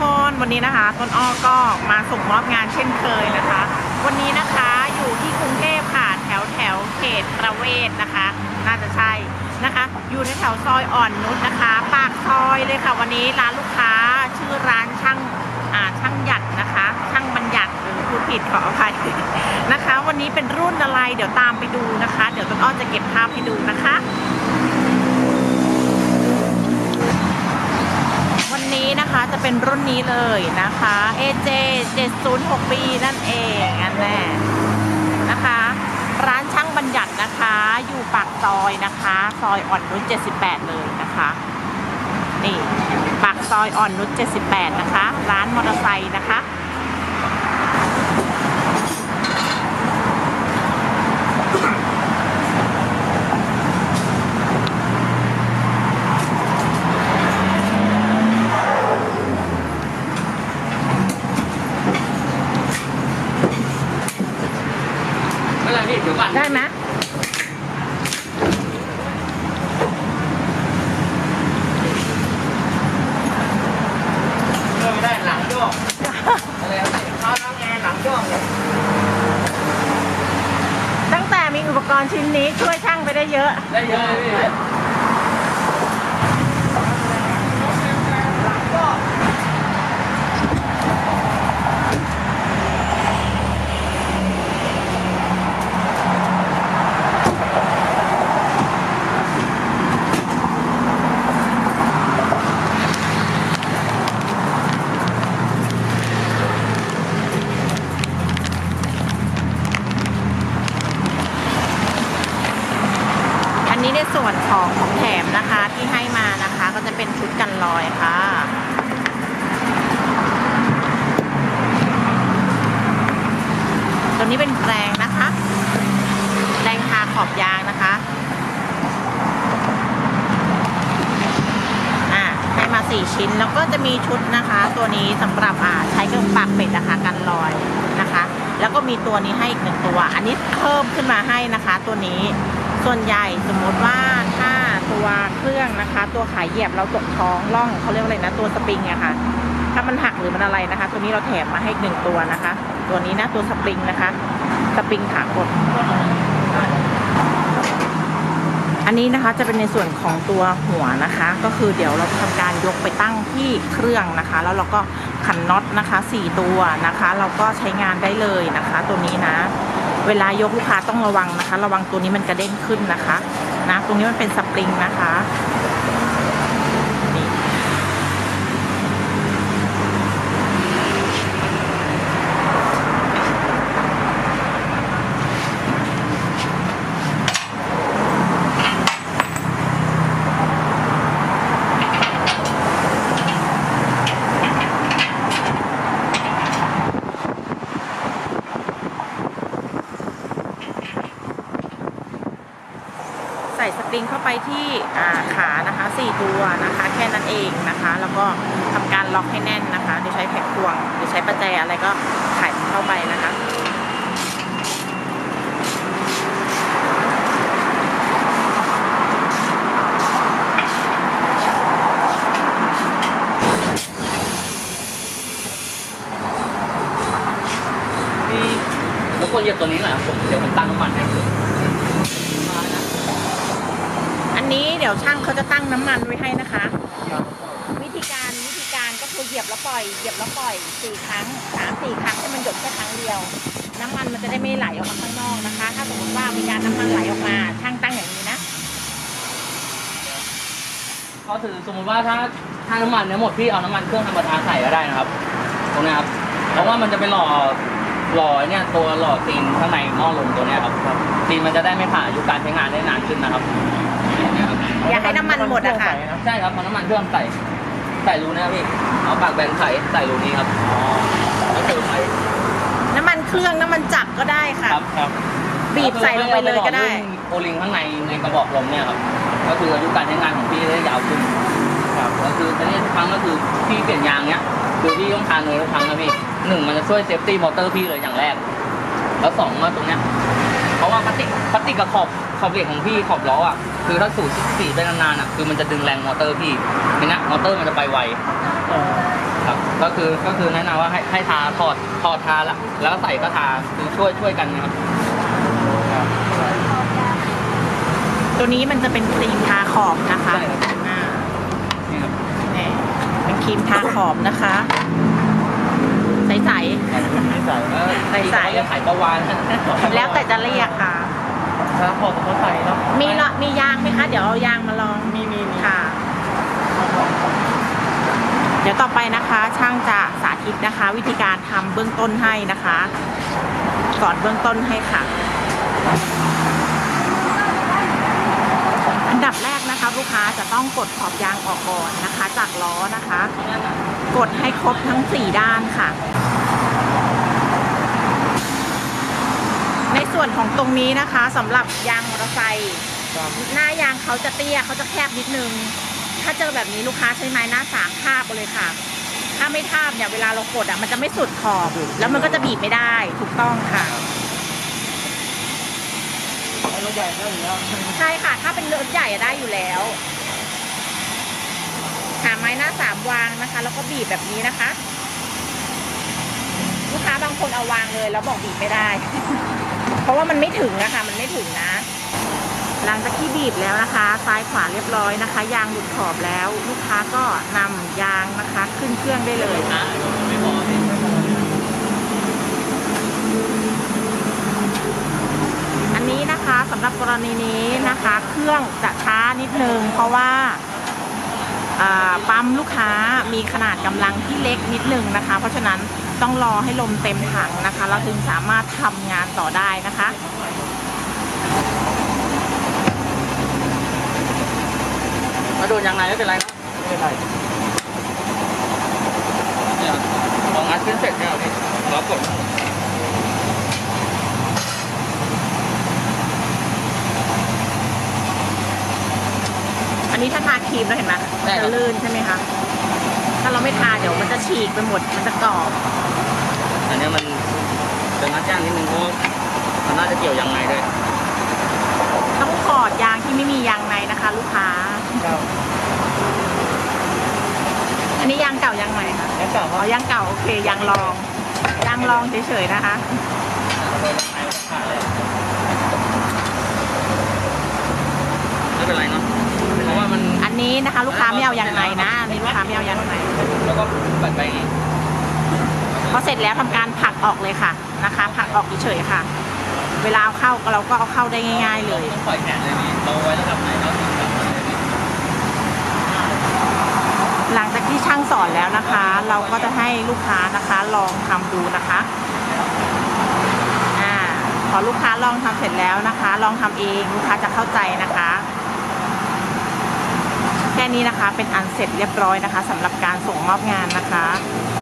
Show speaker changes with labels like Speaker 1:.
Speaker 1: คนวันนี้นะคะต้นอ้อก็มาส่งมอบงานเช่นเคยนะคะ วันนี้นะคะอยู่ที่กรุงเทพค่ะแถวแถวเขตประเวศนะคะ น่าจะใช่นะคะ อยู่ในแถวซอยอ่อนนุชนะคะ ปากซอยเลยค่ะ วันนี้ร้านลูกค้าชื่อร้านช่างอ่าช่างหยัดนะคะ ช่างบัญญัติหรือพูดผิดขออภัยนะคะ วันนี้เป็นรุ่นอะไรเดี๋ยวตามไปดูนะคะ เดี๋ยวต้นอ้อจะเก็บภาพให้ดูนะคะ วัน นะคะจะเป็นรุ่นนี้เลยนะคะ AJ 706 b นั่นเองอันแน่นะคะ ร้านช่างบัญญัตินะคะ อยู่ปากซอยนะคะ ซอยอ่อนนุช78 เลยนะคะนี่ปากซอยอ่อนนุช78 นะคะ ร้านมอเตอร์ไซค์นะคะ
Speaker 2: ไม่เป็นไรพี่เดี๋ยว ก่อน
Speaker 1: ได้ไหม
Speaker 2: เออไม่ได้หลังโยกอะไรครับพี่เข้าน้ำแอร์หลังโยกเนี่ย
Speaker 1: ตั้งแต่มีอุปกรณ์ชิ้นนี้ช่วยช่างไปได้เยอะ
Speaker 2: ได้เยอะเลยพี่
Speaker 1: นี้ในของของแถมนะคะที่ให้มานะคะก็จะเป็นชุดกันรอยค่ะตัวนี้เป็นแปรงนะคะแปรงทาขอบยางนะคะอ่าให้มา4ชิ้นแล้วก็จะมีชุดนะคะ ตัวนี้สำหรับอ่าใช้กับปากเป็ดนะคะกันรอยนะคะ แล้วก็มีตัวนี้ให้อีกหนึ่งตัว อันนี้เพิ่มขึ้นมาให้นะคะ ตัวนี้ส่วนใหญ่สมมติว่า ตัวเครื่องนะคะ ตัวขายเหยียบเราตกท้องร่องเขาเรียกว่าอะไรนะ ตัวสปริงอะค่ะ ถ้ามันหักหรือมันอะไรนะคะ ตัวนี้เราแถมมาให้หนึ่งตัวนะคะ ตัวนี้นะตัวสปริงนะคะ สปริงขากด อันนี้นะคะจะเป็นในส่วนของตัวหัวนะคะ ก็คือเดี๋ยวเราทำการยกไปตั้งที่เครื่องนะคะ แล้วเราก็ขันน็อตนะคะ 4 ตัวนะคะ เราก็ใช้งานได้เลยนะคะ ตัวนี้นะ เวลายกลูกค้าต้องระวังนะคะ ระวังตัวนี้มันกระเด้งขึ้นนะคะ นะ ตรงนี้มันเป็นสปริงนะคะ ใส่สปริงเข้าไปที่ขานะคะ4ตัวนะคะแค่นั้นเองนะคะ แล้วก็ทำการล็อกให้แน่นนะคะโดยใช้แผกควงหรือใช้ประแจอะไรก็ไขเข้าไปนะคะ
Speaker 2: รบกวนเหยียบตัวนี้หน่อยครับผมเดี๋ยวผมตั้งน้ำมันให้
Speaker 1: อันนี้ เดี๋ยวช่างเขาจะตั้งน้ำมันไว้ให้นะคะ วิธีการวิธีการก็คือเหยียบแล้วปล่อยเหยียบแล้วปล่อยสี่ครั้งสามสี่ครั้งให้มันหยดแค่ครั้งเดียว น้ำมันมันจะได้ไม่ไหลออกมาข้างนอกนะคะ ถ้าสมมติว่ามีการน้ำมันไหลออกมาช่างตั้งอย่างนี้นะ
Speaker 2: ก็คือสมมติว่าถ้าถ้าน้ำมันเนี่ยหมดพี่เอาน้ำมันเครื่องธรรมดาใส่ก็ได้นะครับ ตรงเนี้ยครับเพราะว่ามันจะเป็นหล่อหล่อเนี่ยตัวหล่อตีนข้างในหม้อลมตัวเนี้ยครับตีนมันจะได้ไม่ผ่านอายุการใช้งานได้นานขึ้นนะครับเนี่ยครับ
Speaker 1: อย่าให้น้ำมันหมดอะค่ะ
Speaker 2: ใช่ครับเอาน้ำมันเครื่องใส่ใส่รูเนะครับพี่เอาปากแบนไขใส่รูนี้ครับแล้วเติมไป
Speaker 1: น้ำมันเครื่องน้ำมันจักรก็ได้ค่ะ
Speaker 2: ครับครับ
Speaker 1: บีบใส่ลงไปเลยก็ได้
Speaker 2: โอลิงข้างในในกระบอกลมเนี่ยครับ ก็คืออายุการใช้งานของพี่ได้ยาวขึ้นครับก็คือตอนนี้ทุกครั้งก็คือพี่เปลี่ยนยางเนี้ยคือพี่ต้องทานเลยทุกครั้งนะพี่หนึ่งมันจะช่วยเซฟตี้มอเตอร์พี่เลยอย่างแรก แล้วสองว่าตรงเนี้ยเพราะว่าพลาสติกพลาสติกกับขอบขอบเหล็กของพี่ขอบล้ออะ คือถ้าสูดสีไปนานๆอะคือมันจะดึงแรงมอเตอร์พี่ทีเนี้ยมอเตอร์มันจะไปไวครับก็คือก็คือแนะนำว่าให้ให้ทาถอดถอดทาละแล้วก็ใส่ก็ทาคือช่วยช่วยกันนะครับครับ
Speaker 1: ตัวนี้มันจะเป็นครีมทาขอบนะคะ
Speaker 2: ใช่ครับ
Speaker 1: อ่า
Speaker 2: นี่ครับ
Speaker 1: นี่เป็นครีมทาขอบนะคะ ใส
Speaker 2: ไม่ใส่เออ
Speaker 1: ใส่ใส่
Speaker 2: ที่เขาจะขายประวาน
Speaker 1: ๆแล้วแต่จะเรียกค่ะ
Speaker 2: ถ้าพอเขาใส่เนาะ
Speaker 1: มีเนาะมียางไหมคะ เดี๋ยวเอายางมาลอง
Speaker 2: มีมีมี
Speaker 1: ค่ะ เดี๋ยวต่อไปนะคะ ช่างจะสาธิตนะคะ วิธีการทำเบื้องต้นให้นะคะสอนเบื้องต้นให้ค่ะ อันดับแรกนะคะ ลูกค้าจะต้องกดขอบยางออกก่อนนะคะ จากล้อนะคะ กดให้ครบทั้ง 4 ด้านค่ะ ใน ส่วนของตรงนี้นะคะสำหรับยางมอเตอร์ไซค์หน้ายางเขาจะเตี้ยเขาจะแคบนิดนึง ถ้าเจอแบบนี้ลูกค้าใช้ไม้หน้าสามทาบไปเลยค่ะ ถ้าไม่ทาบเนี่ยเวลาเรากดอะมันจะไม่สุดขอบ แล้วมันก็จะบีบไม่ได้ถูกต้องค่ะ
Speaker 2: รถใหญ่ก็อยู่แล้ว
Speaker 1: ใช่ค่ะ ถ้าเป็นรถใหญ่อะได้อยู่แล้วหาไม้หน้าสามวางนะคะ แล้วก็บีบแบบนี้นะคะ ลูกค้าบางคนเอาวางเลย แล้วบอกบีบไม่ได้ เพราะว่ามันไม่ถึงนะคะ มันไม่ถึงนะ หลังจากที่บีบแล้วนะคะ ซ้ายขวาเรียบร้อยนะคะ ยางหลุดขอบแล้ว ลูกค้าก็นำยางนะคะ ขึ้นเครื่องได้เลย
Speaker 2: นะไม่พอพี่
Speaker 1: อันนี้นะคะสำหรับกรณีนี้นะคะ เครื่องจะช้านิดนึงเพราะว่าอ่า ปั๊มลูกค้ามีขนาดกำลังที่เล็กนิดนึงนะคะ เพราะฉะนั้นต้องรอให้ลมเต็มถังนะคะ เราถึงสามารถทำงานต่อได้นะคะ
Speaker 2: มาโดนยังไงไม่เป็นไรไม่เป็นไรเนี่ยของงานขึ้นเสร็จเนี่ยพี่รอกด
Speaker 1: อันนี้ถ้าทา ครีมแล้วเห็นไหมมันจะลื่นใช่ไหมคะ ถ้าเราไม่ทาเดี๋ยวมันจะฉีกไปหมด มันจะกรอบ
Speaker 2: อันเนี้ยมันเป็นงานจ้างนิดนึงเพราะมันน่าจะเกี่ยวยังไงด้วย
Speaker 1: ต้องถอดยางที่ไม่มียางในนะคะ ลูกค้า
Speaker 2: ครับ
Speaker 1: อันนี้ยางเก่ายางใหม่คะ
Speaker 2: แล้วกลับ
Speaker 1: อ๋อยางเก่าโอเคยางรอง ยางรองเฉยๆนะคะ
Speaker 2: ไม่เป็นไรเนาะเพราะว่ามัน
Speaker 1: อันนี้นะคะ ลูกค้าไม่เอายางในนะอันนี้ลูกค้าไม่เอายางใน
Speaker 2: แล้วก็ปัดไปอย่างงี้
Speaker 1: พอเสร็จแล้วทำการผลักออกเลยค่ะนะคะผลักออกเฉยๆค่ะ เวลาเอาเข้าก็เราก็เอาเข้าได้ง่าย ๆ เลย
Speaker 2: ต้องปล่อยแขนเลยพี่เราไว้ระดับไหนเราถึงกลับมาเลยพี่
Speaker 1: หลังจากที่ช่างสอนแล้วนะคะ เราก็จะให้ลูกค้านะคะลองทำดูนะคะอ่าพอลูกค้าลองทำเสร็จแล้วนะคะ ลองทำเองลูกค้าจะเข้าใจนะคะแค่นี้นะคะ เป็นอันเสร็จเรียบร้อยนะคะสำหรับการส่งมอบงานนะคะ